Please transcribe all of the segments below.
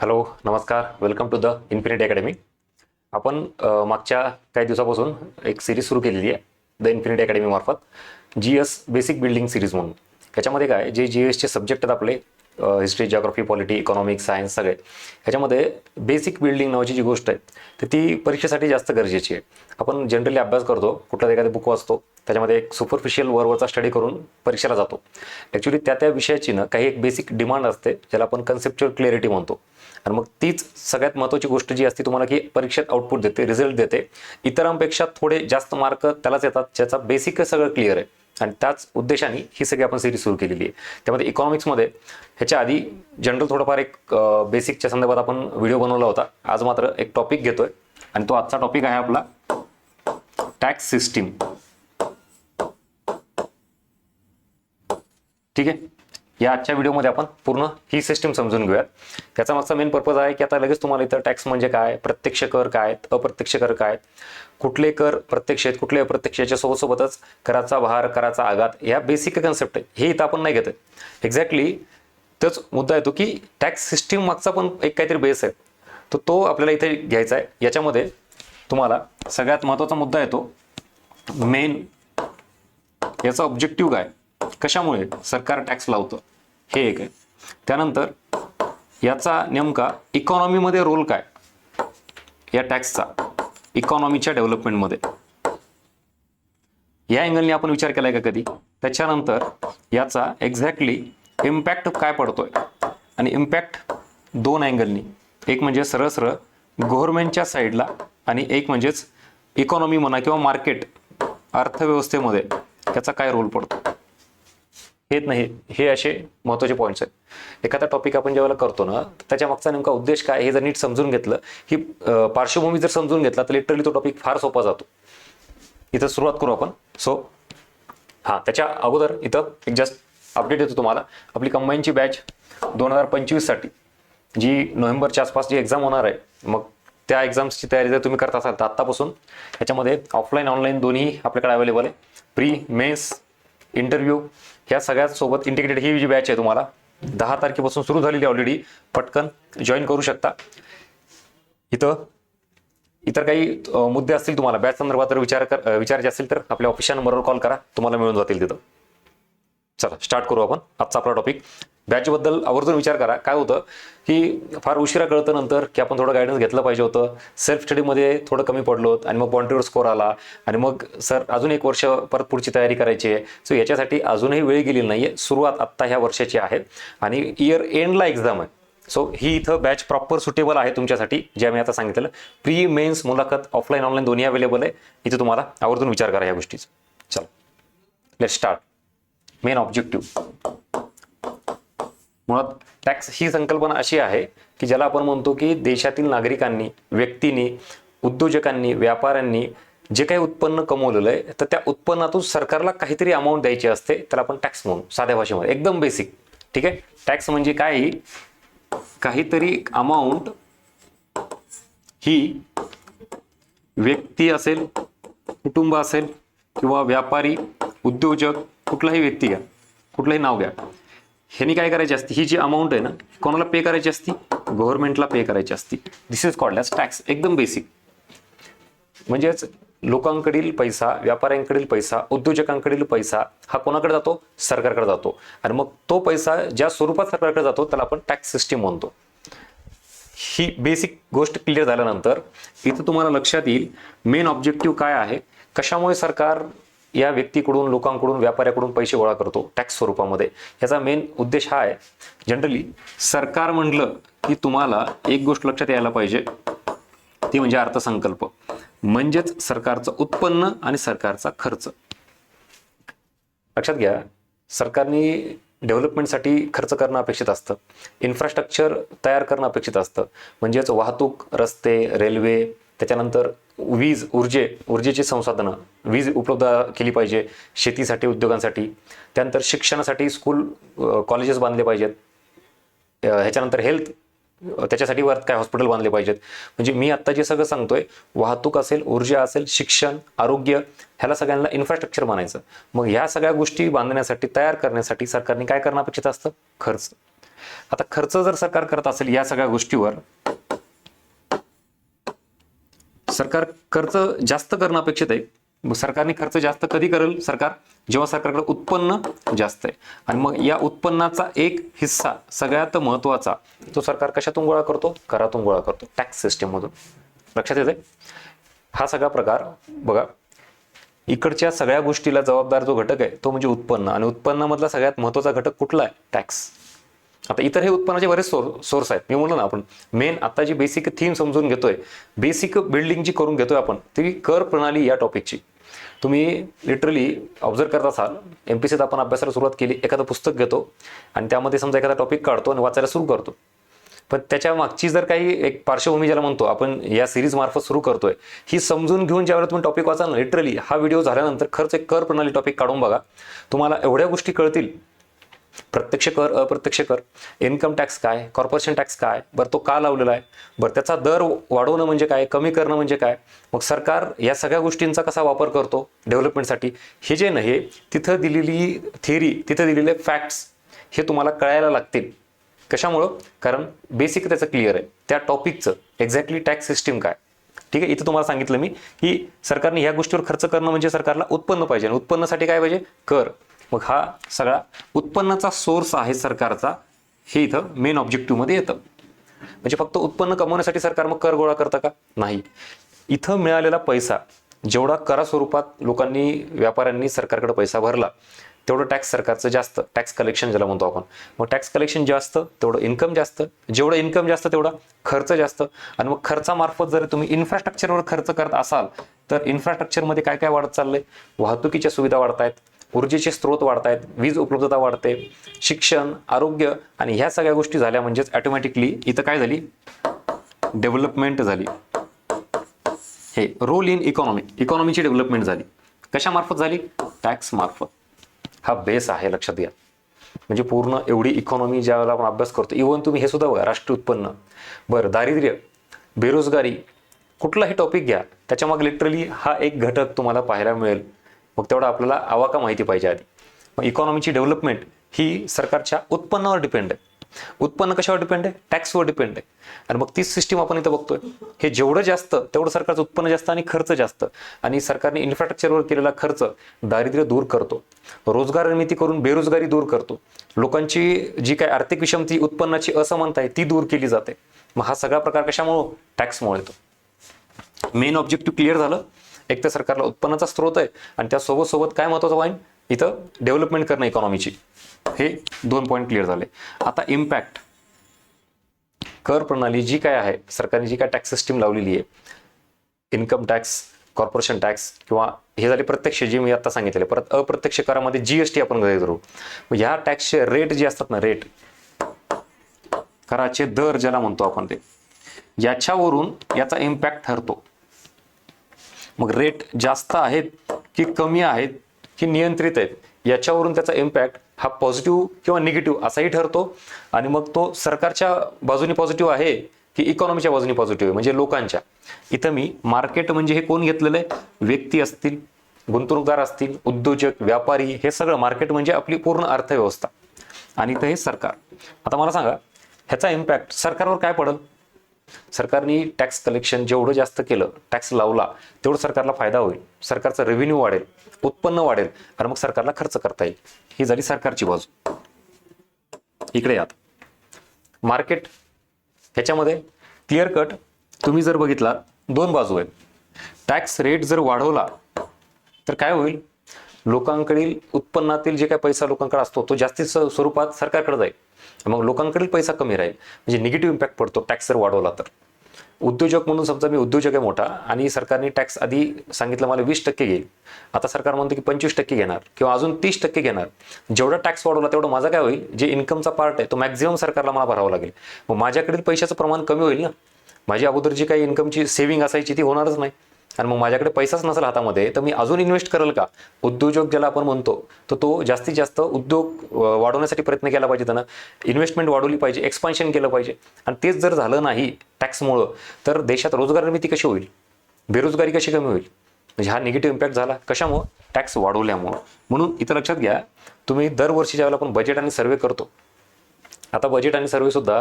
Hello नमस्कार. Welcome to the infinity academy आपण मागच्या काही दिवसापासून एक सिरीज सुरू केलेली आहे the infinity अकॅडमीमार्फत G S basic building series म्हणून. त्याच्यामध्ये काय जे जी एसचे सब्जेक्ट आहेत आपले history geography polity economics science सगळे. ह्याच्यामध्ये बेसिक बिल्डिंग नावाची जी गोष्ट आहे तर ती परीक्षेसाठी जास्त गरजेची आहे. आपण जनरली अभ्यास करतो कुठला एखादं बुक वाचतो त्याच्यामध्ये एक सुपरफिशियल वरवरचा स्टडी करून परीक्षेला जातो. ॲक्च्युली त्या त्या विषयाची ना काही एक बेसिक डिमांड असते ज्याला आपण कन्सेप्च्युअल क्लॅरिटी म्हणतो. आणि मग तीच सगळ्यात महत्त्वाची गोष्ट जी असते तुम्हाला की परीक्षेत आउटपुट देते रिझल्ट देते. इतरांपेक्षा थोडे जास्त मार्क त्यालाच येतात ज्याचा बेसिक सगळं क्लिअर आहे. आणि त्याच उद्देशाने ही सगळी आपण सिरीज सुरू केलेली आहे. त्यामध्ये इकॉनॉमिक्समध्ये ह्याच्या आधी जनरल थोडंफार एक बेसिकच्या संदर्भात आपण व्हिडिओ बनवला होता. आज मात्र एक टॉपिक घेतोय आणि तो आजचा टॉपिक आहे आपला टॅक्स सिस्टीम ठीक आहे? या आजच्या व्हिडिओमध्ये आपण पूर्ण ही सिस्टीम समजून घेऊयात. याचा मागचा मेन पर्पज आहे की आता लगेच तुम्हाला इथं टॅक्स म्हणजे काय प्रत्यक्ष कर काय आहेत अप्रत्यक्ष कर काय आहेत कुठले कर प्रत्यक्ष आहेत कुठले अप्रत्यक्ष याच्या सोबत सोबतच कराचा भार कराचा आघात या बेसिक कन्सेप्ट आहे हे इथं आपण नाही घेत एक्झॅक्टली तोच मुद्दा येतो की टॅक्स सिस्टीम मागचा पण एक काहीतरी बेस आहे. तर तो आपल्याला इथे घ्यायचा आहे. याच्यामध्ये तुम्हाला सगळ्यात महत्त्वाचा मुद्दा येतो. मेन याचा ऑब्जेक्टिव्ह काय? कशामुळे सरकार टॅक्स लावतं? हे एक आहे. त्यानंतर याचा नेमका इकॉनॉमीमध्ये रोल काय? या टॅक्सचा इकॉनॉमीच्या डेव्हलपमेंटमध्ये या अँगलने आपण विचार केला आहे का कधी? त्याच्यानंतर याचा एक्झॅक्टली इम्पॅक्ट काय पडतोय? आणि इम्पॅक्ट दोन अँगलनी एक म्हणजे सरळ सरळ गव्हर्नमेंटच्या साईडला आणि एक म्हणजेच इकॉनॉमी म्हणा किंवा मार्केट अर्थव्यवस्थेमध्ये त्याचा काय रोल पडतो? हेच नाही. हे असे महत्त्वाचे पॉईंट्स आहेत. एखादा टॉपिक आपण जेव्हा करतो ना त्याच्या मागचा नेमका उद्देश काय हे जर नीट समजून घेतलं ही पार्श्वभूमी जर समजून घेतला तर लिटरली तो टॉपिक फार सोपा जातो. इथं सुरुवात करू आपण. सो हां त्याच्या अगोदर इथं एक जस्ट अपडेट देतो तुम्हाला. आपली कंबाईनची बॅच दोन हजार पंचवीससाठी जी नोव्हेंबरच्या आसपास जी एक्झाम होणार आहे मग त्या एक्झाम्सची तयारी जर तुम्ही करत असाल तर आत्तापासून याच्यामध्ये ऑफलाईन ऑनलाईन दोन्ही आपल्याकडे अवेलेबल आहे. प्री मेन्स इंटरव्ह्यू ह्या सगळ्यात सोबत इंटिग्रेटेड ही जी बॅच आहे तुम्हाला दहा तारखेपासून सुरू झालेली ऑलरेडी पटकन जॉईन करू शकता. इथं इतर काही मुद्दे असतील तुम्हाला बॅच संदर्भात जर विचार कर विचारायचे असतील तर आपल्या ऑफिशियल नंबरवर कॉल करा. तुम्हाला मिळून जातील तिथं. चला स्टार्ट करू आपण. आजचा आपला टॉपिक बॅचबद्दल आवर्जून विचार करा. काय होतं की फार उशिरा कळतं नंतर की आपण थोडं गायडन्स घेतलं पाहिजे होतं. सेल्फ स्टडीमध्ये थोडं कमी पडलो आणि मग बॉन्ड्रीवर स्कोर आला. आणि मग सर अजून एक वर्ष परत पुढची तयारी करायची आहे. सो याच्यासाठी अजूनही वेळ गेलेली नाही आहे सुरुवात आत्ता ह्या वर्षाची आहे. आणि इयर एंडला एक्झाम आहे. सो ही इथं बॅच प्रॉपर सुटेबल आहे तुमच्यासाठी जे आम्ही आता सांगितलं प्री मेन्स मुलाखत ऑफलाईन ऑनलाईन दोन्ही अवेलेबल आहे. इथे तुम्हाला आवर्जून विचार करा या गोष्टीचा. चला लेट स्टार्ट मेन ऑब्जेक्टिव्ह. मुळात टॅक्स ही संकल्पना अशी आहे की ज्याला आपण म्हणतो की देशातील नागरिकांनी व्यक्तींनी उद्योजकांनी व्यापाऱ्यांनी जे काही उत्पन्न कमवलेलं आहे तर त्या उत्पन्नातून सरकारला काहीतरी अमाऊंट द्यायची असते त्याला आपण टॅक्स म्हणू साध्या भाषेमध्ये. एकदम बेसिक ठीक आहे? टॅक्स म्हणजे काय? काहीतरी अमाऊंट ही व्यक्ती असेल कुटुंब असेल किंवा व्यापारी उद्योजक कुठलाही व्यक्ती घ्या कुठलंही नाव घ्या. ह्यानी काय करायची असती? ही जी अमाऊंट आहे ना कोणाला पे करायची असती? गव्हर्नमेंटला पे करायची असती. This is called as tax एकदम बेसिक म्हणजेच लोकांकडील पैसा व्यापाऱ्यांकडील पैसा उद्योजकांकडील पैसा हा कोणाकडे जातो? सरकारकडे जातो. आणि मग तो पैसा ज्या स्वरूपात सरकारकडे जातो त्याला आपण टॅक्स सिस्टीम म्हणतो. ही बेसिक गोष्ट क्लिअर झाल्यानंतर इथं तुम्हाला लक्षात येईल मेन ऑब्जेक्टिव्ह काय आहे? कशामुळे सरकार या व्यक्तीकडून लोकांकडून व्यापाऱ्याकडून पैसे गोळा करतो टॅक्स स्वरूपामध्ये. याचा मेन उद्देश हा आहे. जनरली सरकार म्हटलं की तुम्हाला एक गोष्ट लक्षात यायला पाहिजे. ती म्हणजे अर्थसंकल्प. म्हणजेच सरकारचं उत्पन्न आणि सरकारचा खर्च. लक्षात घ्या सरकारने डेव्हलपमेंटसाठी खर्च करणं अपेक्षित असतं. इन्फ्रास्ट्रक्चर तयार करणं अपेक्षित असतं. म्हणजेच वाहतूक रस्ते रेल्वे त्याच्यानंतर वीज ऊर्जे ऊर्जेची संसाधनं वीज उपलब्ध केली पाहिजे शेतीसाठी उद्योगांसाठी. त्यानंतर शिक्षणासाठी स्कूल कॉलेजेस बांधले पाहिजेत. ह्याच्यानंतर हेल्थ त्याच्यासाठी वर काय हॉस्पिटल बांधले पाहिजेत. म्हणजे मी आत्ता जे सगळं सांगतोय वाहतूक असेल ऊर्जा असेल शिक्षण आरोग्य ह्याला सगळ्यांना इन्फ्रास्ट्रक्चर म्हणायचं मग ह्या सगळ्या गोष्टी बांधण्यासाठी तयार करण्यासाठी सरकारने काय करणं अपेक्षित असतं? खर्च. आता खर्च जर सरकार करत असेल या सगळ्या गोष्टीवर सरकार खर्च जास्त करणं अपेक्षित आहे. सरकारने खर्च जास्त कधी करेल? सरकार जेव्हा सरकारकडे उत्पन्न जास्त आहे. आणि मग या उत्पन्नाचा एक हिस्सा सगळ्यात महत्त्वाचा तो सरकार कशातून गोळा करतो? करातून गोळा करतो. टॅक्स सिस्टीममधून. लक्षात येते हा सगळा प्रकार बघा इकडच्या सगळ्या गोष्टीला जबाबदार जो घटक आहे तो म्हणजे उत्पन्न. आणि उत्पन्नामधला सगळ्यात महत्त्वाचा घटक कुठला आहे? टॅक्स. आता इतर हे उत्पन्नाचे बरेच सोर सोर्स आहेत. मी म्हणलो ना आपण मेन आता जी बेसिक थीम समजून घेतोय बेसिक बिल्डिंग जी करून घेतोय आपण ती कर प्रणाली या टॉपिकची तुम्ही लिटरली ऑब्झर्व करत असाल एम पी सीत आपण अभ्यासाला सुरुवात केली एखादं पुस्तक घेतो आणि त्यामध्ये समजा एखादा टॉपिक काढतो आणि वाचायला सुरू करतो. पण त्याच्या मागची जर काही एक पार्श्वभूमी ज्याला म्हणतो आपण या सिरीज मार्फत सुरू करतोय ही समजून घेऊन ज्यावेळेला तुम्ही टॉपिक वाचा लिटरली हा व्हिडिओ झाल्यानंतर खर्च एक कर प्रणाली टॉपिक काढून बघा. तुम्हाला एवढ्या गोष्टी कळतील प्रत्यक्ष कर अप्रत्यक्ष कर. इन्कम टॅक्स काय? कॉर्पोरेशन टॅक्स काय? बरं तो का लावलेला आहे? बरं त्याचा दर वाढवणं म्हणजे काय? कमी करणं म्हणजे काय? मग सरकार या सगळ्या गोष्टींचा कसा वापर करतो डेव्हलपमेंटसाठी हे जे नाही तिथं दिलेली थिअरी तिथं दिलेले फॅक्ट्स हे तुम्हाला कळायला लागतील. कशामुळं? कारण बेसिक त्याचं क्लिअर आहे. त्या टॉपिकचं एक्झॅक्टली टॅक्स सिस्टीम काय? ठीक आहे? इथं तुम्हाला सांगितलं मी की सरकारने ह्या गोष्टीवर खर्च करणं म्हणजे सरकारला उत्पन्न पाहिजे. आणि उत्पन्नासाठी काय पाहिजे? कर. मग हा सगळा उत्पन्नाचा सोर्स आहे सरकारचा. हे इथं मेन ऑब्जेक्टिव्हमध्ये येतं. म्हणजे फक्त उत्पन्न कमवण्यासाठी सरकार मग कर गोळा करतं का? नाही. इथं मिळालेला पैसा जेवढा करा स्वरूपात लोकांनी व्यापाऱ्यांनी सरकारकडे पैसा भरला तेवढं टॅक्स सरकारचं जास्त टॅक्स कलेक्शन ज्याला म्हणतो आपण. मग टॅक्स कलेक्शन जास्त तेवढं इन्कम जास्त जेवढं इन्कम जास्त तेवढा खर्च जास्त. आणि मग खर्चामार्फत जर तुम्ही इन्फ्रास्ट्रक्चरवर खर्च करत असाल तर इन्फ्रास्ट्रक्चरमध्ये काय काय वाढत चाललंय? वाहतुकीच्या सुविधा वाढत आहेत ऊर्जेचे स्रोत वाढत आहेत वीज उपलब्धता वाढते शिक्षण आरोग्य आणि ह्या सगळ्या गोष्टी झाल्या म्हणजेच ॲटोमॅटिकली इथं काय झाली? डेव्हलपमेंट झाली. हे रोल इन इकॉनॉमी इकॉनॉमीची डेव्हलपमेंट झाली. कशामार्फत झाली? टॅक्स मार्फत. हा बेस आहे लक्षात घ्या. म्हणजे पूर्ण एवढी इकॉनॉमी ज्यावेळेला आपण अभ्यास करतो. इव्हन तुम्ही हे सुद्धा बघा राष्ट्रीय उत्पन्न. बरं दारिद्र्य बेरोजगारी कुठलाही टॉपिक घ्या त्याच्यामागे लिटरली हा एक घटक तुम्हाला पाहायला मिळेल. मग तेवढा आपल्याला आवाका माहिती पाहिजे आधी. मग इकॉनॉमीची डेव्हलपमेंट ही सरकारच्या उत्पन्नावर डिपेंड आहे. उत्पन्न कशावर डिपेंड आहे? टॅक्सवर डिपेंड आहे. आणि मग तीच सिस्टीम आपण इथं बघतोय. हे जेवढं जास्त तेवढं सरकारचं उत्पन्न जास्त आणि खर्च जास्त. आणि सरकारने इन्फ्रास्ट्रक्चरवर केलेला खर्च दारिद्र्य दूर करतो. रोजगार निर्मिती करून बेरोजगारी दूर करतो. लोकांची जी काय आर्थिक विषमती उत्पन्नाची असमानता आहे ती दूर केली जाते. मग हा सगळा प्रकार कशामुळं? टॅक्समुळे येतो. मेन ऑब्जेक्टिव्ह क्लिअर झालं? एक तर सरकारला उत्पन्नाचा स्रोत आहे आणि त्यासोबत सोबत काय महत्वाचं पॉईंट इथं डेव्हलपमेंट करणं इकॉनॉमीची हे दोन पॉईंट क्लिअर झाले. आता इम्पॅक्ट कर प्रणाली जी काय आहे सरकारने जी काय टॅक्स सिस्टीम लावलेली आहे इन्कम टॅक्स कॉर्पोरेशन टॅक्स किंवा हे झाले प्रत्यक्ष जे मी आता सांगितले परत अप्रत्यक्ष करामध्ये जीएसटी आपण गृहीत धरू. ह्या टॅक्सचे रेट जे असतात ना रेट कराचे दर ज्याला म्हणतो आपण ते याच्यावरून याचा इम्पॅक्ट ठरतो. मग रेट जास्त आहेत की कमी आहेत की नियंत्रित आहेत? याच्यावरून त्याचा इम्पॅक्ट हा पॉझिटिव्ह किंवा निगेटिव्ह असाही ठरतो. आणि मग तो सरकारच्या बाजूने पॉझिटिव्ह आहे की इकॉनॉमीच्या बाजूने पॉझिटिव्ह आहे? म्हणजे लोकांच्या. इथं मी मार्केट म्हणजे हे कोण घेतलेलं आहे? व्यक्ती असतील गुंतवणूकदार असतील उद्योजक व्यापारी हे सगळं मार्केट म्हणजे आपली पूर्ण अर्थव्यवस्था. आणि इथं हे सरकार. आता मला सांगा ह्याचा इम्पॅक्ट सरकारवर काय पडेल? सरकारने टॅक्स कलेक्शन जेवढं जास्त केलं टॅक्स लावला तेवढं सरकारला फायदा होईल. सरकारचा रेव्हेन्यू वाढेल उत्पन्न वाढेल आणि मग सरकारला खर्च करता येईल. ही झाली सरकारची बाजू. इकडे यात मार्केट ह्याच्यामध्ये क्लिअर कट तुम्ही जर बघितला दोन बाजू आहेत. टॅक्स रेट जर वाढवला तर काय होईल? लोकांकडील उत्पन्नातील जे काही पैसा लोकांकडे असतो तो जास्तीत स्वरूपात सरकारकडे जाईल. मग लोकांकडील पैसा कमी राहील. म्हणजे निगेटिव्ह इम्पॅक्ट पडतो. टॅक्स जर वाढवला तर. उद्योजक म्हणून समजा मी उद्योजक आहे मोठा आणि सरकारने टॅक्स आधी सांगितलं मला वीस टक्के घेईल. आता सरकार म्हणतो की पंचवीस टक्के घेणार किंवा अजून तीस टक्के घेणार. जेवढा टॅक्स वाढवला तेवढं माझा काय होईल? जे इन्कमचा पार्ट आहे तो मॅक्झिमम सरकारला मला भरावा लागेल. मग माझ्याकडील पैशाचं प्रमाण कमी होईल ना? माझी अगोदर जी काही इन्कमची सेव्हिंग असायची ती होणारच नाही. आणि मग माझ्याकडे पैसाच नसेल हातामध्ये तर मी अजून इन्व्हेस्ट करेल का? उद्योजक ज्याला आपण म्हणतो तर तो जास्तीत जास्त उद्योग वाढवण्यासाठी प्रयत्न केला पाहिजे त्यानं. इन्व्हेस्टमेंट वाढवली पाहिजे एक्सपान्शन केलं पाहिजे. आणि तेच जर झालं नाही टॅक्समुळं तर देशात रोजगार निर्मिती कशी होईल? बेरोजगारी कशी कमी होईल? म्हणजे हा निगेटिव्ह इम्पॅक्ट झाला. कशामुळं? टॅक्स वाढवल्यामुळं. म्हणून इथं लक्षात घ्या तुम्ही दरवर्षी ज्यावेळेला आपण बजेट आणि सर्वे करतो आता बजेट आणि सर्वे सुद्धा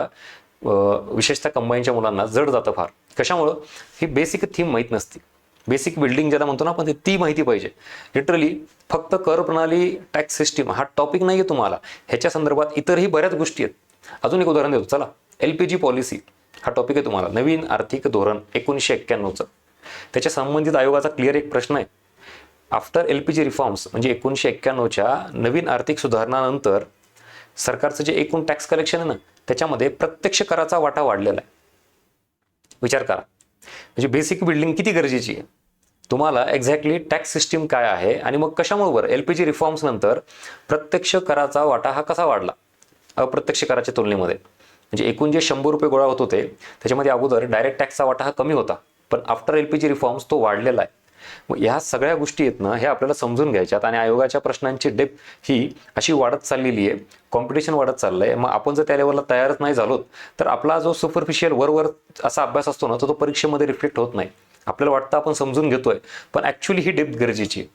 विशेषतः कंबाईनच्या मुलांना जड जातं फार. कशामुळं? ही बेसिक थीम माहीत नसते. बेसिक बिल्डिंग ज्याला म्हणतो ना आपण ती माहिती पाहिजे. लिटरली फक्त कर प्रणाली टॅक्स सिस्टीम हा टॉपिक नाही आहे तुम्हाला. ह्याच्या संदर्भात इतरही बऱ्याच गोष्टी आहेत. अजून एक उदाहरण देतो. चला एल पी जी पॉलिसी हा टॉपिक आहे तुम्हाला. नवीन आर्थिक धोरण एकोणीसशे एक्क्याण्णवचं. त्याच्या संबंधित आयोगाचा क्लिअर एक प्रश्न आहे. After L P G reforms म्हणजे एकोणीसशे एक्क्याण्णवच्या नवीन आर्थिक सुधारणानंतर सरकारचं जे एकूण टॅक्स कलेक्शन आहे ना त्याच्यामध्ये प्रत्यक्ष कराचा वाटा वाढलेला आहे. विचार करा. म्हणजे बेसिक बिल्डिंग किती गरजेची आहे? तुम्हाला एक्झॅक्टली टॅक्स सिस्टीम काय आहे आणि मग कशामुळे एल पी जी रिफॉर्म्स नंतर प्रत्यक्ष कराचा वाटा हा कसा वाढला? अप्रत्यक्ष कराच्या तुलनेमध्ये. म्हणजे एकूण जे शंभर रुपये गोळा होत होते त्याच्यामध्ये अगोदर डायरेक्ट टॅक्सचा वाटा हा कमी होता. पण after L P G reforms तो वाढलेला आहे. मग ह्या सगळ्या गोष्टी आहेत ना हे आपल्याला समजून घ्यायच्यात आणि आयोगाच्या प्रश्नांची डेप ही अशी वाढत चाललेली आहे. कॉम्पिटिशन वाढत चाललंय. मग आपण जर त्या लेवलला तयारच नाही झालो तर आपला जो सुपरफिशियल वरवर असा अभ्यास असतो ना तो तो परीक्षेमध्ये रिफ्लेक्ट होत नाही. आपल्याला वाटतं आपण समजून घेतोय पण ॲक्च्युली ही डेप्थ गरजेची आहे.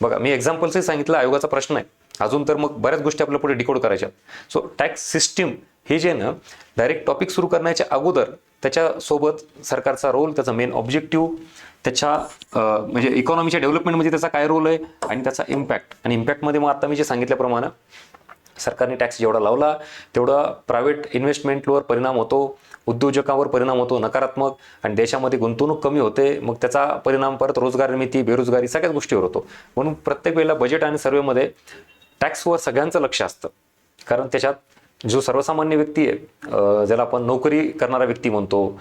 बघा मी एक्झाम्पल्सही सांगितलं आयोगाचा प्रश्न आहे. अजून तर मग बऱ्याच गोष्टी आपल्या पुढे डिकोड करायच्या सो टॅक्स सिस्टीम हे जे ना डायरेक्ट टॉपिक सुरू करण्याच्या अगोदर त्याच्यासोबत सरकारचा रोल त्याचा मेन ऑब्जेक्टिव्ह त्याच्या म्हणजे इकॉनॉमीच्या डेव्हलपमेंटमध्ये त्याचा काय रोल आहे आणि त्याचा इम्पॅक्ट आणि इम्पॅक्टमध्ये मग आता मी जे सांगितल्याप्रमाणे सरकारने टॅक्स जेवढा लावला तेवढा प्रायव्हेट इन्व्हेस्टमेंटवर परिणाम होतो उद्योजकांवर परिणाम होतो नकारात्मक आणि देशामध्ये गुंतवणूक कमी होते मग त्याचा परिणाम परत रोजगार निर्मिती बेरोजगारी सगळ्याच गोष्टीवर होतो. म्हणून प्रत्येक वेळेला बजेट आणि सर्वेमध्ये टॅक्सवर सगळ्यांचं लक्ष असतं. कारण त्याच्यात जो सर्वसामान्य व्यक्ती आहे ज्याला आपण नोकरी करणारा व्यक्ती म्हणतो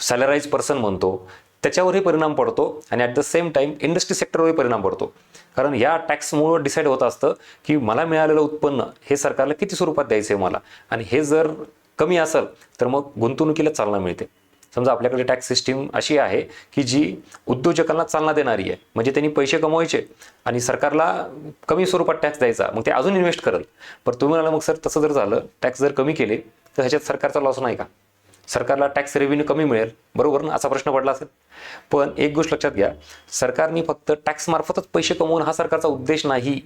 सॅलराईज पर्सन म्हणतो त्याच्यावरही परिणाम पडतो आणि at the same time industry सेक्टरवरही परिणाम पडतो. कारण या टॅक्समुळं डिसाईड होत असतं की मला मिळालेलं उत्पन्न हे सरकारला किती स्वरूपात द्यायचं आहे मला? आणि हे जर कमी असेल तर मग गुंतवणुकीला चालना मिळते. समजा आपल्याकडे टॅक्स सिस्टीम अशी आहे की जी उद्योजकांना चालना देणारी आहे. म्हणजे त्यांनी पैसे कमवायचे आणि सरकारला कमी स्वरूपात टॅक्स द्यायचा. मग ते अजून इन्व्हेस्ट करेल. पण तुम्ही म्हणाला मग सर तसं जर झालं टॅक्स जर कमी केले तर ह्याच्यात सरकारचा लॉस नाही का? सरकारला टॅक्स रेव्हेन्यू कमी मिळेल. बरोबर ना? असा प्रश्न पडला असेल. पण एक गोष्ट लक्षात घ्या. सरकारने फक्त टॅक्स मार्फतच पैसे कमवून हा सरकारचा उद्देश नाही.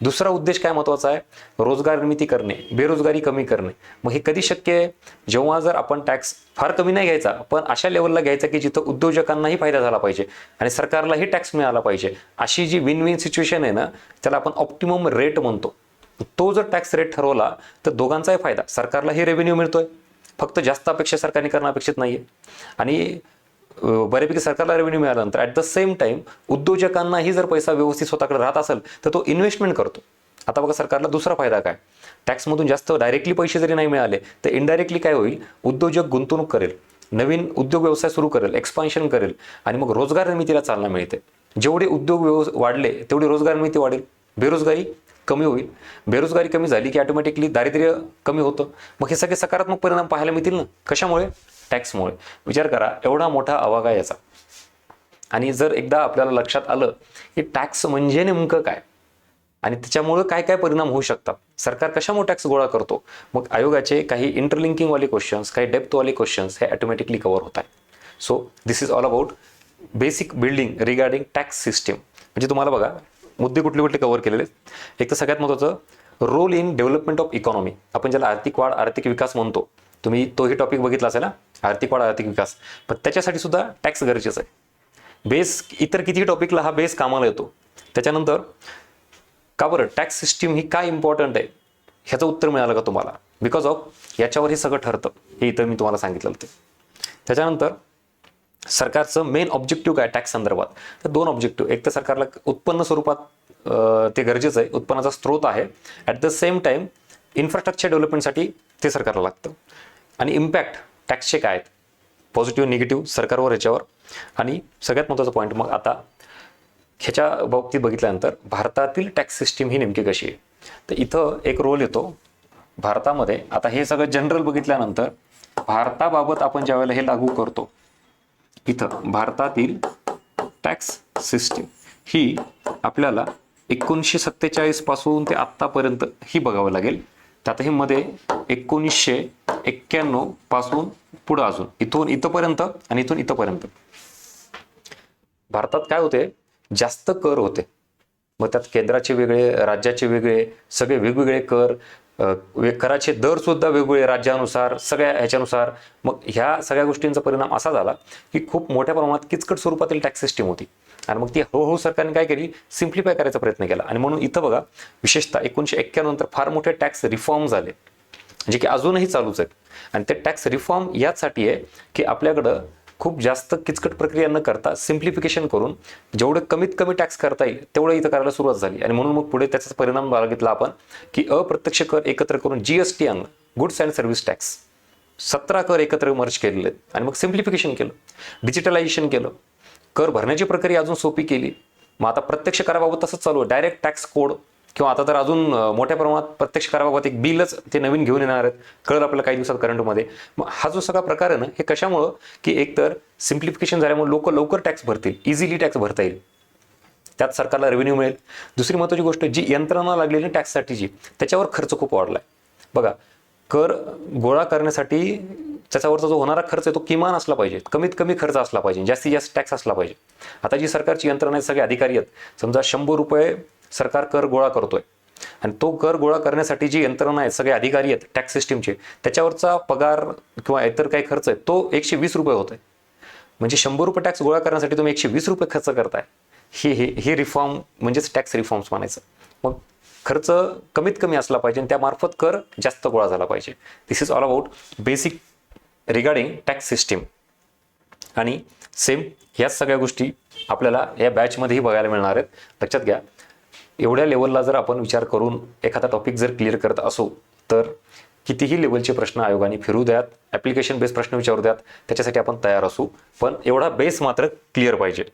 दुसरा उद्देश काय महत्त्वाचा आहे? रोजगार निर्मिती करणे बेरोजगारी कमी करणे. मग हे कधी शक्य आहे? जेव्हा जर आपण टॅक्स फार कमी नाही घ्यायचा पण अशा लेवलला घ्यायचा की जिथं उद्योजकांनाही फायदा झाला पाहिजे आणि सरकारलाही टॅक्स मिळाला पाहिजे अशी जी विन विन सिच्युएशन आहे ना त्याला आपण ऑप्टिमम रेट म्हणतो. तो जर टॅक्स रेट ठरवला तर दोघांचाही फायदा. सरकारलाही रेव्हेन्यू मिळतोय. फक्त जास्त अपेक्षा सरकारने करणं अपेक्षित नाही आहे आणि बऱ्यापैकी सरकारला रेव्हेन्यू मिळाल्यानंतर ॲट द सेम टाईम उद्योजकांनाही जर पैसा व्यवस्थित स्वतःकडे राहत असेल तर तो इन्व्हेस्टमेंट करतो. आता बघा सरकारला दुसरा फायदा काय? टॅक्समधून जास्त डायरेक्टली पैसे जरी नाही मिळाले तर इनडायरेक्टली काय होईल? उद्योजक गुंतवणूक करेल. नवीन उद्योग व्यवसाय सुरू करेल एक्सपान्शन करेल. आणि मग रोजगार निर्मितीला चालना मिळते. जेवढे उद्योग व्यव वाढले तेवढी रोजगार निर्मिती वाढेल. बेरोजगारी कमी होईल. बेरोजगारी कमी झाली की ऑटोमॅटिकली दारिद्र्य कमी होतं. मग हे सगळे सकारात्मक परिणाम पाहायला मिळतील ना? कशामुळे? टॅक्समुळे विचार करा एवढा मोठा आवागा आहे याचा. आणि जर एकदा आपल्याला लक्षात आलं की टॅक्स म्हणजे नेमकं काय आणि त्याच्यामुळं काय काय परिणाम होऊ शकतात सरकार कशामुळे टॅक्स गोळा करतो मग आयोगाचे काही इंटरलिंकिंगवाले क्वेश्चन्स काही डेप्थवाले क्वेश्चन्स हे ऑटोमॅटिकली कव्हर होत आहे so this is all about basic building regarding tax system म्हणजे तुम्हाला बघा मुद्दे कुठले कुठले कव्हर केलेले आहेत. एक तर सगळ्यात महत्त्वाचं role in development of economy आपण ज्याला आर्थिक वाढ आर्थिक विकास म्हणतो तुम्ही तोही टॉपिक बघितला असेल ना आर्थिक वाढ आर्थिक विकास. पण त्याच्यासाठी सुद्धा टॅक्स गरजेचं आहे. बेस इतर कितीही टॉपिकला हा बेस कामाला येतो. त्याच्यानंतर का बरं टॅक्स सिस्टीम ही काय इम्पॉर्टंट आहे? ह्याचं उत्तर मिळालं का तुम्हाला? बिकॉज ऑफ याच्यावर हे सगळं ठरतं. हे इथं मी तुम्हाला सांगितलं ते. त्याच्यानंतर सरकारचं मेन ऑब्जेक्टिव्ह काय टॅक्स संदर्भात? तर दोन ऑब्जेक्टिव्ह एक तर सरकारला उत्पन्न स्वरूपात ते गरजेचं आहे. उत्पन्नाचा स्रोत आहे. At the same time infrastructure डेव्हलपमेंटसाठी ते सरकारला लागतं. आणि इम्पॅक्ट टॅक्सचे काय आहेत. पॉझिटिव्ह निगेटिव्ह सरकारवर ह्याच्यावर. आणि सगळ्यात महत्त्वाचा पॉईंट मग आता ह्याच्या बाबतीत बघितल्यानंतर भारतातील टॅक्स सिस्टीम ही नेमकी कशी आहे? तर इथं एक रोल येतो भारतामध्ये. आता हे सगळं जनरल बघितल्यानंतर भारताबाबत आपण ज्यावेळेला हे लागू करतो इथं भारतातील टॅक्स सिस्टीम ही आपल्याला एकोणीसशे सत्तेचाळीसपासून ते आत्तापर्यंत ही बघावं लागेल. आता हे मध्ये एकोणीसशे एक्क्याण्णवपासून पुढं अजून. इथून इथंपर्यंत आणि इथून इथंपर्यंत. भारतात काय होते? जास्त कर होते. मग त्यात केंद्राचे वेगळे राज्याचे वेगळे सगळे वेगवेगळे कर कराचे दर सुद्धा वेगवेगळे राज्यानुसार सगळ्या ह्याच्यानुसार. मग ह्या सगळ्या गोष्टींचा परिणाम असा झाला की खूप मोठ्या प्रमाणात किचकट स्वरूपातील टॅक्स सिस्टीम होती. आणि मग ती हळूहळू सरकारने काय केली? सिम्प्लिफाय करायचा प्रयत्न केला. आणि म्हणून इथं बघा विशेषतः एकोणीशे एक्क्याण्णव नंतर फार मोठे टॅक्स रिफॉर्म झाले. जे की अजूनही चालूच आहेत. आणि ते टॅक्स रिफॉर्म यासाठी आहे की आपल्याकडं खूप जास्त किचकट प्रक्रिया न करता सिम्प्लिफिकेशन करून जेवढे कमीत कमी टॅक्स करता येईल तेवढं इथं करायला सुरुवात झाली. आणि म्हणून मग पुढे त्याचा परिणाम बघितला आपण की अप्रत्यक्ष कर एकत्र करून जीएसटी आणलं गुड्स अँड सर्व्हिस टॅक्स सतरा कर एकत्र मर्ज केलेले आहेत. आणि मग सिम्प्लिफिकेशन केलं. डिजिटलायझेशन केलं. कर भरण्याची प्रक्रिया अजून सोपी केली. मग आता प्रत्यक्ष कराबाबत तसंच चालू आहे. डायरेक्ट टॅक्स कोड किंवा आता तर अजून मोठ्या प्रमाणात प्रत्यक्ष कराबाबत एक बिलच ते नवीन घेऊन येणार आहेत. कळलं आपल्याला काही दिवसात करंटमध्ये मग हा जो सगळा प्रकार आहे ना हे कशामुळं? की एक तर सिम्प्लिफिकेशन झाल्यामुळे लोक लवकर टॅक्स भरतील इझिली टॅक्स भरता येईल. त्यात सरकारला रेव्हेन्यू मिळेल. दुसरी महत्त्वाची गोष्ट जी यंत्रणा लागलेली टॅक्ससाठीची त्याच्यावर खर्च खूप वाढला आहे बघा कर गोळा करण्यासाठी त्याच्यावरचा जो होणारा खर्च आहे तो किमान असला पाहिजे. कमीत कमी खर्च असला पाहिजे. जास्तीत जास्त टॅक्स असला पाहिजे. आता जी सरकारची यंत्रणा आहे सगळे अधिकारी आहेत. समजा शंभर रुपये सरकार कर गोळा करतोय. आणि तो कर गोळा करण्यासाठी जी यंत्रणा आहे सगळे अधिकारी आहेत टॅक्स सिस्टीमचे त्याच्यावरचा पगार किंवा इतर काही खर्च आहे तो एकशे वीस रुपये होतोय. म्हणजे शंभर रुपये टॅक्स गोळा करण्यासाठी तुम्ही एकशे वीस रुपये खर्च करताय. हे हे हे रिफॉर्म म्हणजेच टॅक्स रिफॉर्म्स म्हणायचं. मग खर्च कमीत कमी असला पाहिजे आणि त्यामार्फत कर जास्त गोळा झाला पाहिजे. This is all about basic regarding tax system आणि सेम ह्याच सगळ्या गोष्टी आपल्याला या बॅचमध्येही बघायला मिळणार आहेत. लक्षात घ्या एवढ्या लेवलला जर आपण विचार करून एखादा टॉपिक जर क्लिअर करत असू तर कितीही लेवलचे प्रश्न आयोगाने फिरू द्यात ॲप्लिकेशन बेस प्रश्न विचारू द्यात त्याच्यासाठी आपण तयार असू पण एवढा बेस मात्र क्लिअर पाहिजे.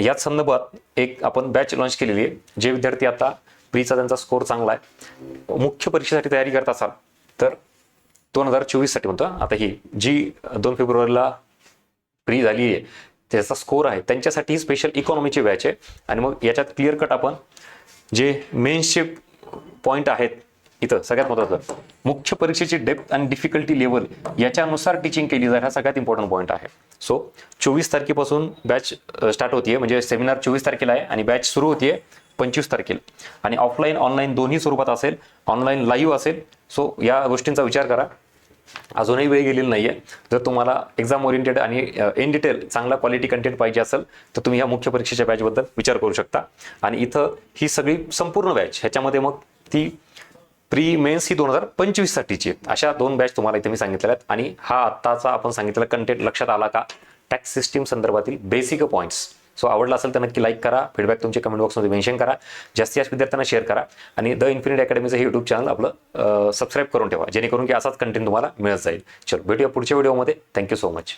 याच संदर्भात एक आपण बॅच लॉन्च केलेली आहे जे विद्यार्थी आता प्रीचा त्यांचा स्कोर चांगला आहे मुख्य परीक्षेसाठी तयारी करत असाल तर दोन हजार चोवीससाठी म्हणतो. आता ही जी दोन फेब्रुवारीला फ्री झाली आहे त्याचा स्कोर आहे त्यांच्यासाठी स्पेशल इकॉनॉमीची बॅच आहे. आणि मग याच्यात क्लिअर कट आपण जे मेन्सचे पॉईंट आहेत इथं सगळ्यात महत्त्वाचं मुख्य परीक्षेची डेप्थ आणि डिफिकल्टी लेवल याच्यानुसार टीचिंग केली जाईल हा सगळ्यात इम्पॉर्टंट पॉईंट आहे. सो चोवीस तारखेपासून बॅच स्टार्ट होतीये म्हणजे सेमिनार चोवीस तारखेला आहे आणि बॅच सुरू होतीये पंचवीस तारखेला. आणि ऑफलाईन ऑनलाईन दोन्ही स्वरूपात असेल ऑनलाईन लाईव्ह असेल. सो या गोष्टींचा विचार करा. अजूनही वेळ गेलेली नाहीये. जर तुम्हाला एक्झाम ओरिएंटेड आणि इन डिटेल चांगला क्वालिटी कंटेंट पाहिजे असेल तर तुम्ही या मुख्य परीक्षेच्या बॅचबद्दल विचार करू शकता. आणि इथं ही सगळी संपूर्ण बॅच ह्याच्यामध्ये मग ती प्री मेन्स ही दोन हजार पंचवीस साठीची आहे. अशा दोन बॅच तुम्हाला इथे मी सांगितलेल्या आहेत. आणि हा आत्ताचा आपण सांगितलेला कंटेंट लक्षात आला का? टॅक्स सिस्टीम संदर्भातील बेसिक पॉईंट्स सो आवडला असेल तर नक्की लाईक करा. फीडबॅक तुमच्या कमेंट बॉक्समध्ये मेन्शन करा. जास्तीत जास्त विद्यार्थ्यांना शेअर करा. आणि द इन्फिनिट अकॅडमीचं हे यूट्यूब चॅनल आपलं सबस्क्राईब करून ठेवा. जेणेकरून की असाच कंटेंट तुम्हाला मिळत जाईल. चलो भेटूया पुढच्या व्हिडिओमध्ये थँक्यू सो मच